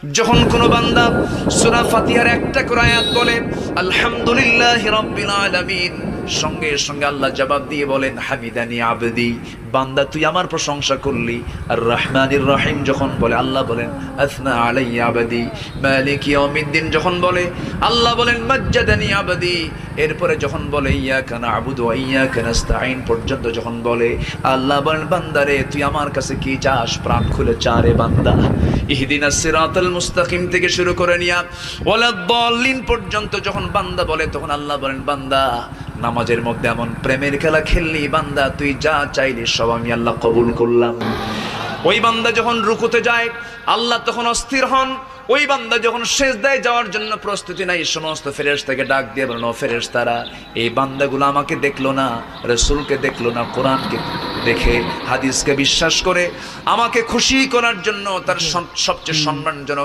যখন কোন বান্দা সূরা ফাতিহার একটা করে আয়াত বলে আলহামদুলিল্লাহ রাব্বিল আলামিন। সঙ্গে সঙ্গে আল্লাহ জবাব দিয়ে বলেন, হামিদানি আবেদি, বান্দা, তুই আমার প্রশংসা করলি। আর রহমানির রহিম যখন বলে, আল্লাহ বলেন, আসনা আলাইয়া আবদি, মালিক ইয়াউমিদ্দিন, যখন বলে, আল্লাহ বলেন, মাজ্জাদানি আবদি। এরপরে যখন বলে, ইয়াকা নাবুদু ওয়া ইয়াকা নাস্তাঈন, পর্যন্ত যখন বলে, আল্লাহ বলেন বান্দারে তুই আমার কাছে কি চাস? প্রাণ খুলে চারে বান্দা। ইহদিনা সিরাতাল মুস্তাকিম থেকে শুরু করে নিয়া ওয়ালা দলিন পর্যন্ত যখন বান্দা বলে, তখন আল্লাহ বলেন, বান্দা নামাজের মধ্যে এমন প্রেমের খেলা খেললি, বান্দা, তুই যা চাইলি সব আমি আল্লাহ কবুল করলাম। ওই বান্দা যখন রুকুতে যায়, আল্লাহ তখন অস্থির হন। ওই বান্দা যখন শেষ দেয় যাওয়ার জন্য প্রস্তুতি নাই সমস্ত ফেরেশ থেকে ডাক দিয়ে বলেন ফেরেশ তারা এই বান্দাগুলো আমাকে দেখল না, রসুলকে দেখল না, কোরআনকে দেখে, হাদিসকে বিশ্বাস করে, আমাকে খুশি করার জন্য তার সবচেয়ে সম্মানজনক